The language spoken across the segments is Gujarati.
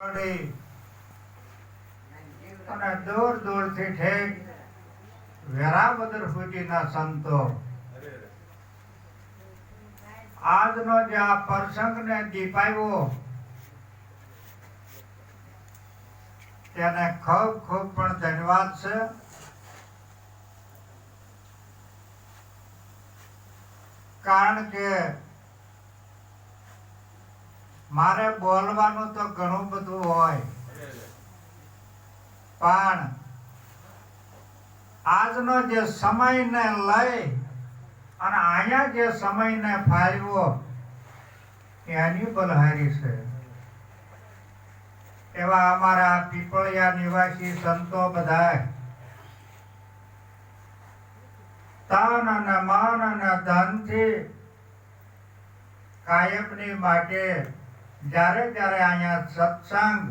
અને દૂર દૂરથી ઠેક વેરાવદર સુધીના સંતો. આજનો જે આ પ્રસંગ ને દીપાવ્યો, તેને ખૂબ ખૂબ પણ ધન્યવાદ છે. કારણ કે મારે બોલવાનું તો ઘણું બધું હોય. પણ આજનો જે સમયને લઈ અને અહીંયા જે સમયને ફાળવો એની બલહારી છે. એવા અમારા પીપળિયા નિવાસી સંતો બધાય. તન અને મન અને ધનથી કાયમની માટે જ્યારે જ્યારે અહીંયા સત્સંગ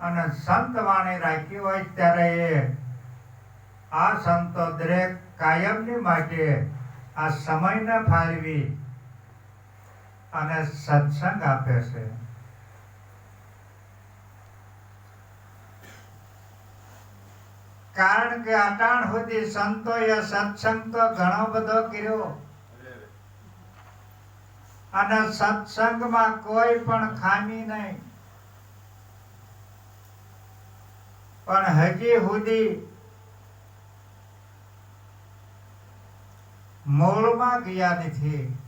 અને સંત વાણી રાખી હોય ત્યારે એ આ સંતો દરેક કાયમની માટે આ સમયને ફાળવી અને સત્સંગ આપે છે. કારણ કે અટાણ સુધી સંતોએ સત્સંગ તો ઘણો બધો કર્યો. અને સત્સંગમાં કોઈ પણ ખામી નહીં. પણ હજી સુધી મૂળમાં ગયા નથી.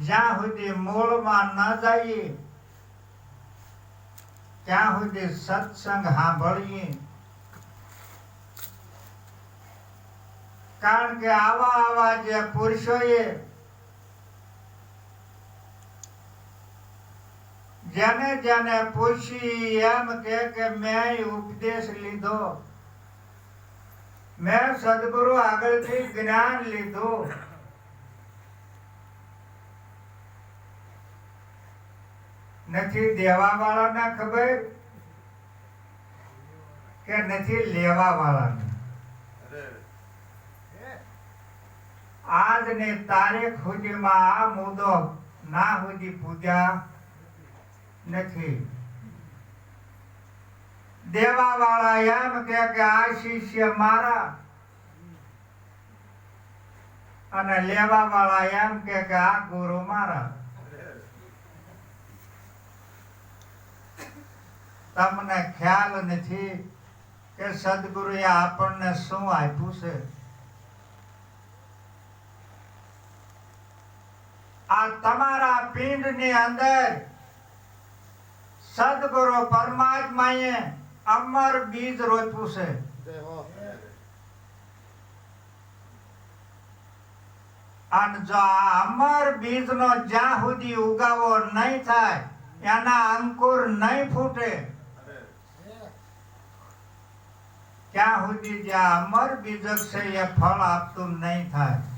જ્યાં સુધી મૂળમાં ન જઈએ, ત્યાં સુધી સત્સંગ સાંભળીએ. કારણ કે આવા આવા જે પુરુષોએ જેને જેને પૂછી એમ કે મેં ઉપદેશ લીધો. મેં સદગુરુ આગળથી જ્ઞાન લીધું. નથી દેવા વાળાને ખબર કે નથી લેવા વાળાને આજની તારીખ સુધીમાં આ મુદ્દો ના સુધી પૂજા નથી. દેવાવાળા એમ કે આ શિષ્ય મારા અને લેવા વાળા એમ કે આ ગુરુ મારા. તમને ખ્યાલ નથી કે સદગુરુએ આપણને શું આપ્યું છે? આ તમારા પિંડની અંદર સદગુરુ પરમાત્માએ અમર બીજ રોપ્યું છે. અને જો આ અમર બીજનો જ્યાં સુધી ઉગાવો નહીં થાય એના અંકુર નહીં ફૂટે. ત્યાં સુધી જે અમર બીજક છે એ ફળ આપતું નહીં થાય.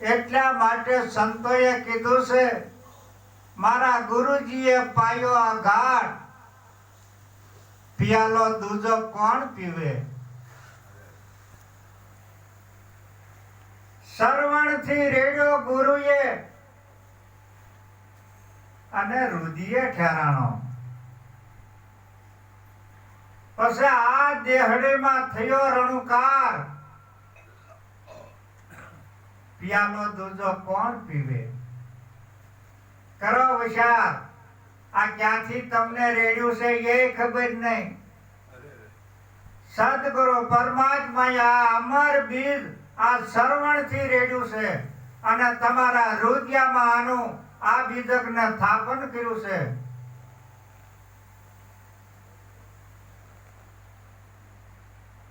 એટલા માટે સંતોએ કીધું છે, મારા ગુરુજીએ પાયો આ ઘાટ. પિયાલો દૂધો કોણ પીવે? સરવણથી રેડ્યો ગુરુએ અને રુધિએ ઠેરાણો. પછી આ દેહડીમાં થયો રણુકાર. પિયાલો દૂધો કોણ પીવે? કરો વિચાર આ ક્યાંથી તમને રેડ્યું છે એ ખબર નહીં. સદગુરુ પરમાત્મા આ અમર બીજ, આ શ્રવણથી રેડ્યું છે અને તમારા રુદિયામાં આનું આ બીજકને સ્થાપન કર્યું છે.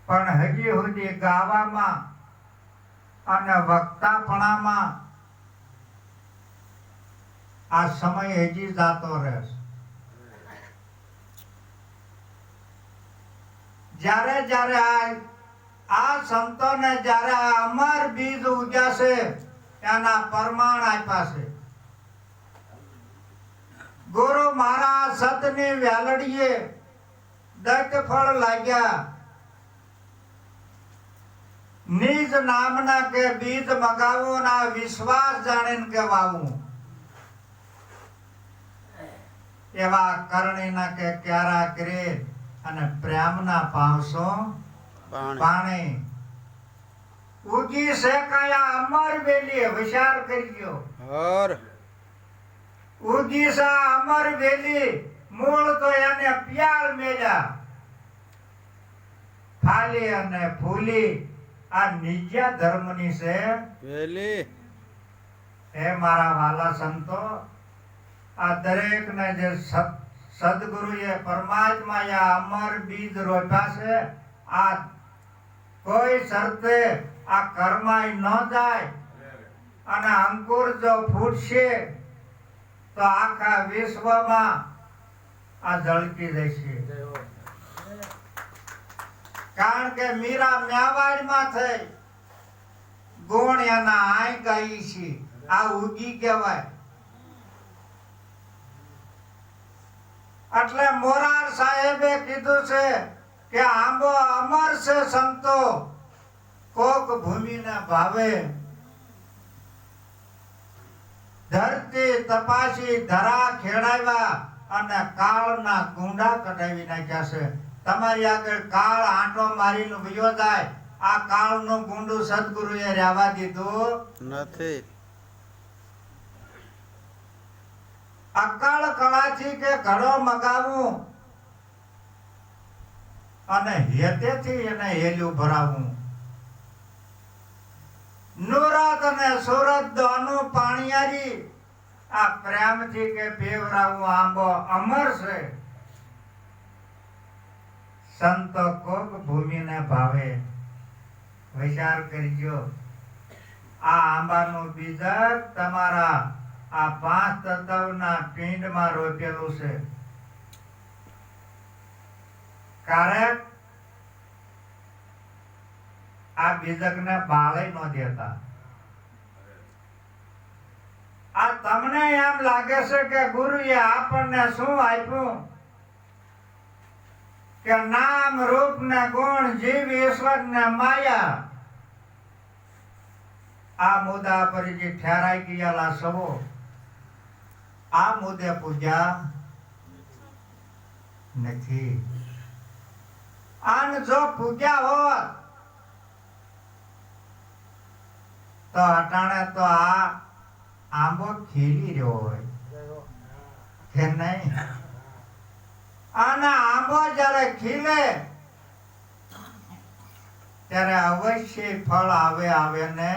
પણ હજી સુધી ગાવામાં અને વક્તાપણામાં આ સમય હજી જાતો રહેશે. જ્યારે જ્યારે આ સંતોને જ્યારે આ અમર બીજ ઉજાશે એના પ્રમાણ આપ્યા છે. ગુરુ મારા સતની વેલડીએ દત્ત ફળ લાગ્યા. નિજ નામના કે બીજ મગાવો ના વિશ્વાસ જાણીને કે વાવું એવા કરણીના કે ક્યારા કરે અને પ્રેમના પાવસો પાણી. પાણી. ઉગી છે કયા અમર વેલી હોશિયાર કરજો ગયો ઉગી છે અમર વેલી મૂળ તો એને પ્યાર મેલ્યા ફાલી અને ફૂલી આ નિજ્યા ધર્મની છે. વેલી હે મારા વાલા સંતો આ દરેકને જે સત- સદગુરુએ પરમાત્મા આ અમર બીજ રોપ્યા છે આ કોઈ શરતે આ કર્માય ન જાય અને અંકુર જો ફૂટશે તો આખા વિશ્વમાં આ ઝળકી જશે. કારણ કે મીરા મેવાડમાં થઈ. ગુણ એના આય ગઈ છે. આ ઉગી કહેવાય. એટલે મોરાર સાહેબે કીધું છે કે આંબો અમર છે સંતો. કોક ભૂમિને ભાવે. ધરતી તપાસી ધરા ખેડાવ્યા અને કાળના ગુંડા કઢાવી નાખ્યા છે. તમારી આગળ કાળ આંટો મારીને વયો થાય. આ કાળનું ગુંડું સદગુરુએ રહેવા દીધું નથી. અકાળ કળાથી કે ઘડો મગાવું? અને હેતેથી એને હેલ્યું ભરાવું. નુરત અને સુરત દોનું પાણીયારી. આ પ્રેમથી કે પેવરાવું આંબો અમર છે. સંત કોક ભૂમિને ભાવે. વિચાર કરજો. આ આંબાનું બીજક તમારા આ પાંચ તત્વના પિંડમાં રોપેલું છે. કારણ આ બીજકને બાળે ન દેતા. આ તમને એમ લાગે છે કે ગુરુએ આપણને શું આપ્યું? કે નામ રૂપ ને ગુણ જીવ ઈશ્વર ને માયા. આ મુદ્દા પર જે ઠેરાઈ ગયેલા સવો. આ મુદ્દે પૂજા નથી. આન જો પૂજ્યા હોત તો અટાણે તો આ આંબો ખીલી રહ્યો હોય. કે નહીં? અને આંબો જ્યારે ખીલે ત્યારે અવશ્ય ફળ આવે આવે ને.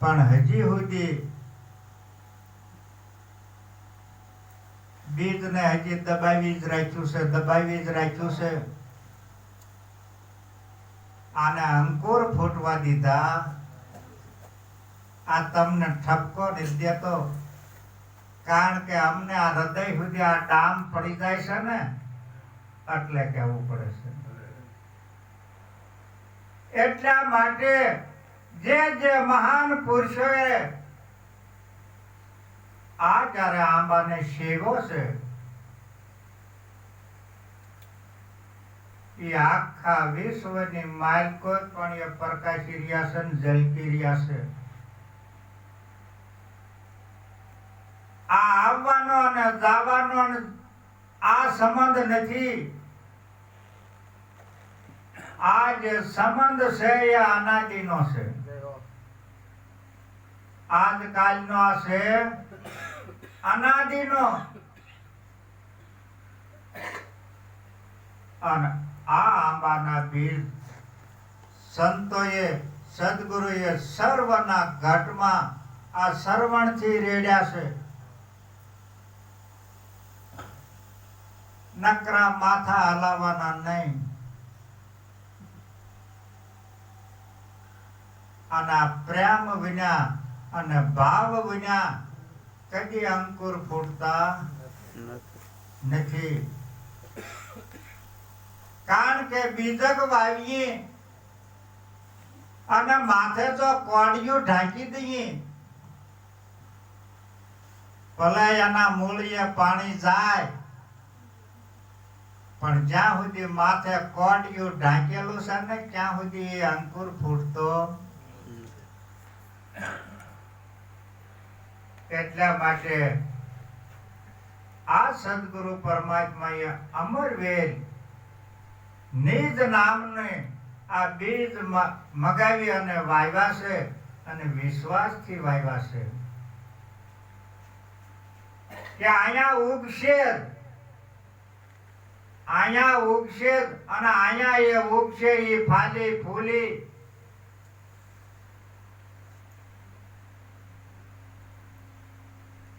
પણ હજી સુધી બીજને હજી દબાવી જ રાખ્યું છે દબાવી જ રાખ્યું છે. આને અંકુર ફૂટવા દીધા. આ તમને ઠપકો નથી દેતો. કારણ કે અમને આ હૃદય સુધી આ ટામ પડી જાય છે ને, એટલે કહેવું પડે છે. એટલા માટે જે જે મહાન પુરુષોએ આ જ્યારે આંબાને સેવો છે એ આખા વિશ્વની માલકો પણ એ પ્રકાશી રહ્યા છે ઝલકી રહ્યા છે આ અને આ સંબંધ નથી. આ જે સંબંધ છે એ અનાદિનો છે. આજકાલનો આ છે અનાદિનો. અને આ આંબાના બીજ સંતોએ, સદગુરુએ સર્વના ઘટમાં આ શ્રવણથી રેડ્યા છે. નકરા માથા હલાવવાના નહીં. અને પ્રેમ વિના અને ભાવ વિના કદી અંકુર ફૂટતા નથી. કારણ કે બીજક વાવીએ અને માથે તો કોડિયું ઢાંકી દઈએ. ભલે એના મૂળિયે પાણી જાય પણ જ્યાં સુધી માથે કોડિયું ઢાંકેલું છે ને, ત્યાં સુધી અંકુર ફૂટતો એટલા માટે આ સદગુરુ પરમાત્માએ અમરવેલ નિજ નામને આ બીજ મગાવી અને વાવ્યા છે અને વિશ્વાસથી વાવ્યા છે કે અહીંયા ઉગશે. અહીંયા ઉગશે અને અહીંયા એ ઉગશે એ ફાલી ફૂલી.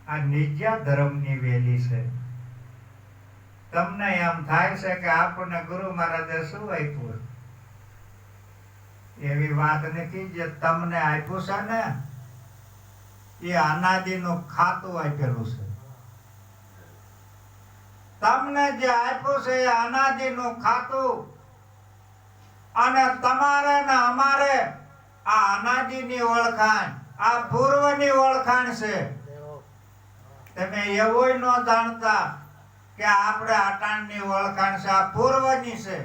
આ નિજ્યા ધર્મની વેલી છે. તમને એમ થાય છે કે આપણને ગુરુ મહારાજે શું આપ્યું? એવી વાત નથી જે તમને આપ્યું છે ને? એ અનાદિનું ખાતું આપેલું છે. તમને જે આપ્યું છે એ અનાદિનું ખાતું. અને તમારે ને અમારે આ અનાજીની ઓળખાણ, આ પૂર્વની ઓળખાણ છે. તમે એવું ન જાણતા કે આપણે અટાણની ઓળખાણ છે, આ પૂર્વની છે.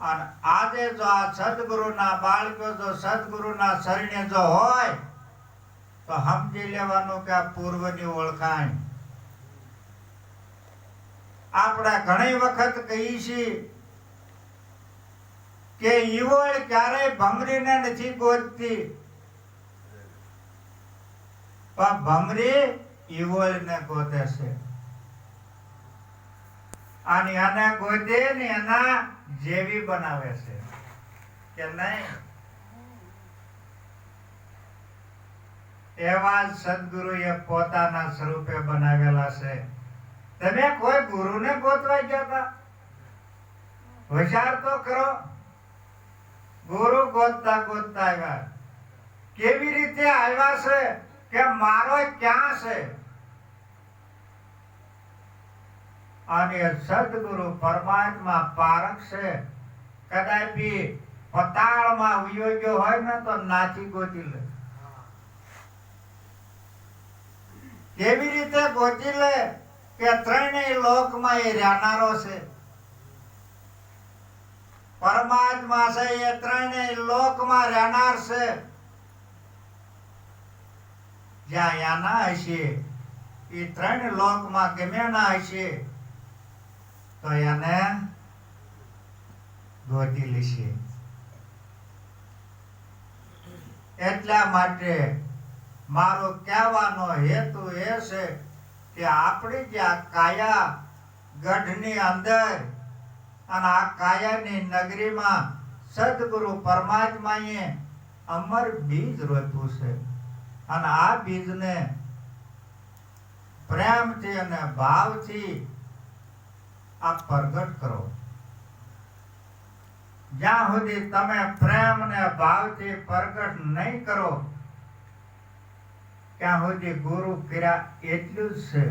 અને આજે જો આ સદગુરુના બાળકો, જો સદગુરુના શરણે જો હોય, તો સમજી લેવાનું કે આ પૂર્વની ઓળખાણ આપણે ઘણી વખત કહી છીએ કે ઈવળ ક્યારેય ભમરીને નથી ગોતતી. પણ ભમરી ઈવળને ગોતે છે. અને આને ગોતે ને એના જેવી બનાવે છે. કે નહીં? એવા સદગુરુએ પોતાના સ્વરૂપે બનાવેલા છે. તમે કોઈ ગુરુને ગોતવા ગયા હતા હોશિયાર તો કરો ગુરુ ગોતતા ગોતતા આવ્યા. કેવી રીતે આવ્યા છે કે મારો ક્યાં છે? અને સદગુરુ પરમાત્મા પારક છે. કદાપી પતાળમાં વિયોગ્ય હોય ને તો નાચી ગોતી લે. કેવી રીતે ગોતી લે? કે ત્રણેય લોકમાં એ રહેનારો છે. પરમાત્મા છે, એ ત્રણેય લોકમાં રહેનાર છે. જ્યાં યાના હશે, એ ત્રણ લોકમાં ગમે ના હશે, તો એને ગોતી લેશે. એટલા માટે મારો કહેવાનો હેતુ એ છે કે આપણી જે આ કાયા ગઢની અંદર અને આ કાયાની નગરીમાં સદગુરુ પરમાત્માએ અમર બીજ રોપ્યું છે. અને આ બીજને પ્રેમથી અને ભાવથી આ પ્રગટ કરો. જ્યાં સુધી તમે પ્રેમ ને ભાવથી પ્રગટ નહીં કરો ત્યાં સુધી ગુરુ કર્યા એટલું જ છે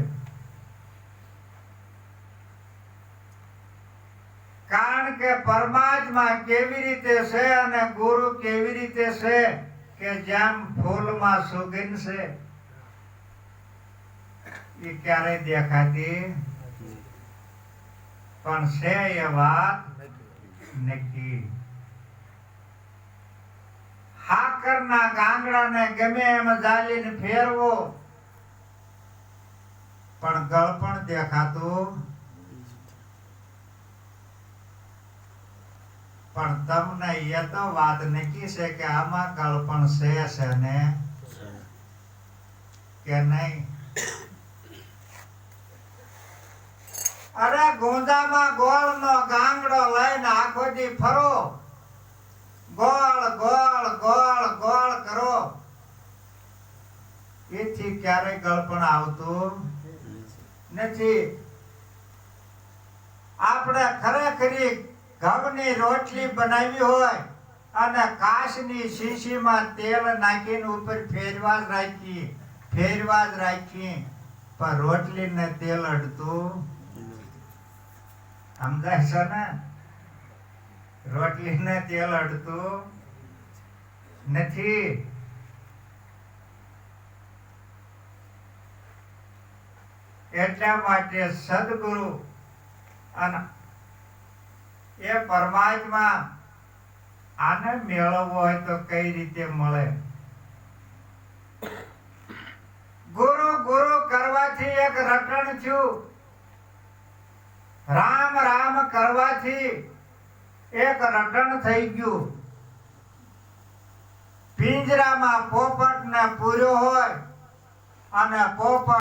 કારણ કે પરમાત્મા કેવી રીતે છે અને ગુરુ કેવી રીતે છે કે જેમ ફૂલમાં સુગંધ છે એ ક્યારેય દેખાતી પણ છે એ વાત નક્કી હાકરના ગાંગડાને ગમે એમ જાલીને ફેરવો. પણ ગળપણ દેખાતું. પણ તમને એ તો વાત નક્કી છે કે આમાં ગળપણ છે છે ને? કે નહીં? અરે ગુંદામાં ગોળ નો ગાંગડો લઈને આખો દી ફરો. ગોળ ગોળ ગોળ ગોળ કરો. એથી ક્યારેય ગળપણ આવતું નથી. આપણે ખરેખરી ઘઉંની રોટલી બનાવી હોય અને કાશની શીશીમાં તેલ નાખીને ઉપર ફેરવા રાખી ફેરવા જ રાખી પણ રોટલીને તેલ અડતું સમજાય છે ને? રોટલીને તેલ અડતું નથી. એટલા માટે સદગુરુ અને એ પરમાત્મા આને મેળવવો હોય તો કઈ રીતે મળે? ગુરુ ગુરુ કરવાથી એક રટણ થયું. રામ રામ કરવાથી એક રટણ થઈ ગયું. પિંજરામાં પોપટ ને પૂર્યો હોય અને પોપટ